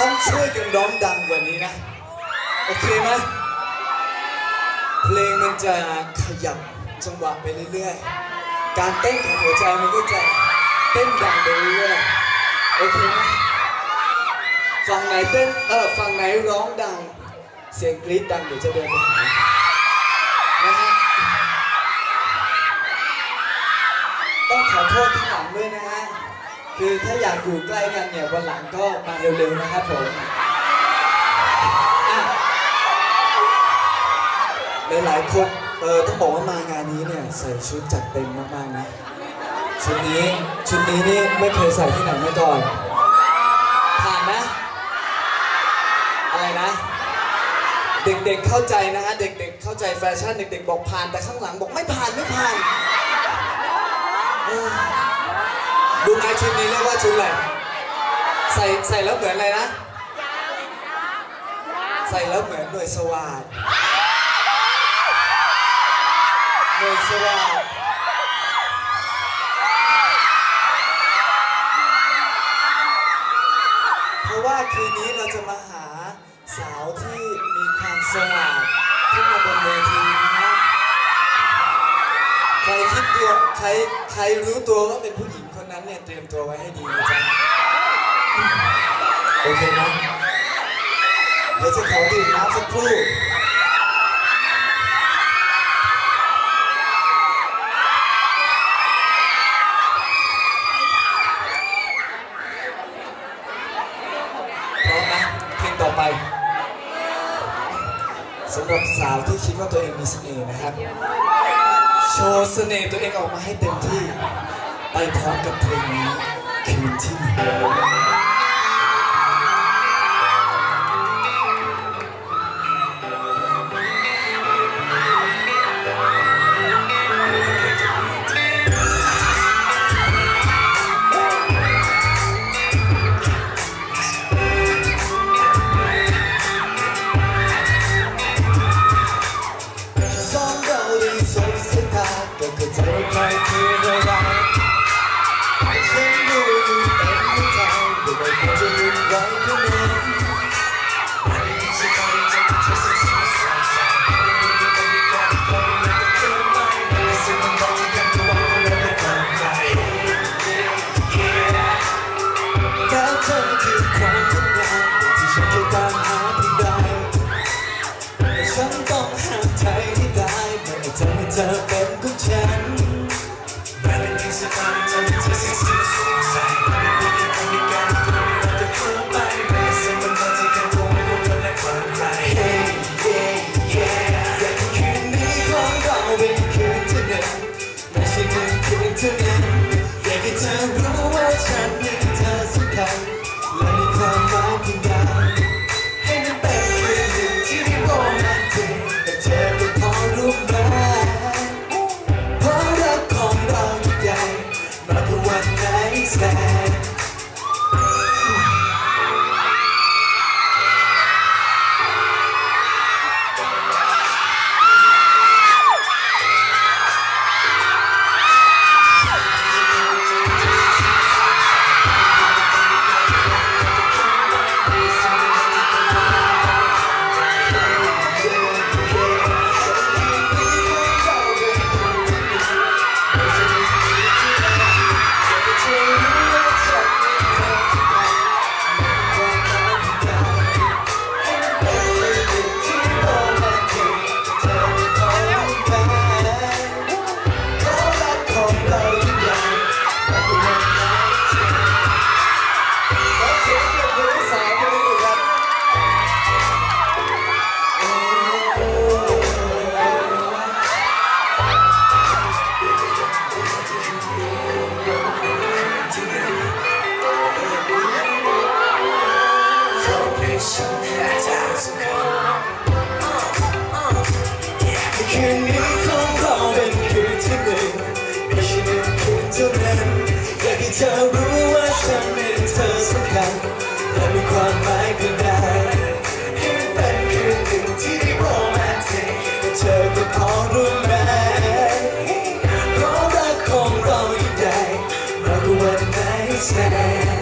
ต้องช่วยกันร้องดังกว่านี้นะ โอเคไหมเพลงมันจะขยับจังหวะไปเรื่อยๆ การเต้นของหัวใจมันก็จะเต้นดังไปเรื่อยๆ โอเคไหมฝั่งไหนเต้น เออ ฝั่งไหนร้องดัง เสียงกรี๊ดดังเดี๋ยวจะเดินไปหา นะฮะ ต้องขอโทษที่หลังด้วยนะฮะ คือถ้าอยากอยู่ใกล้กันเนี่ยวันหลังก็มาเร็วๆนะครับผมอะหลายๆคนเออต้องบอกว่ามางานนี้เนี่ยใส่ชุดจัดเต็มมากๆนะชุดนี้ชุดนี้นี่ไม่เคยใส่ที่ไหนมาก่อนผ่านนะอะไรนะ เด็กๆเข้าใจนะฮะเด็กๆเข้าใจแฟชั่นเด็กๆบอกผ่านแต่ข้างหลังบอกไม่ผ่านไม่ผ่านเออ ดูไหมชุดนี้เรียกว่าชุดอะไร ใส่ใส่แล้วเหมือนอะไรนะ ใส่แล้วเหมือนหน่วยสวัสดหน่วยสวัสดเพราะว่าคืนนี้เราจะมาหาสาวที่มีความสว่างขึ้นมาบนเวทีนะฮะใครคิดตัวใครใครรู้ตัวว่าเป็นผู้หญิง เนี่ยเตรียมตัวไว้ให้ดีนะจ๊ะโอเคนะเดี๋ยวจะขอดื่มน้ำสักครู่พร้อมนะเพลงต่อไปสำหรับสาวที่คิดว่าตัวเองมีเสน่ห์นะครับ โชว์เสน่ห์ตัวเองออกมาให้เต็มที่ ไปพร้อมกับเพลงนี้ คืนนี้ของเราเป็นคืนที่หนึ่งไม่ใช่หนึ่งคืนเท่านั้นอยากให้เธอรู้ว่าฉันเป็นเธอสำคัญและมีความหมายเพียงใดให้เป็นคืนหนึ่งที่โรแมนติกแต่เธอก็พอรู้ไหมเพราะรักของเรายิ่งใหญ่มากกว่าวันไหนแสน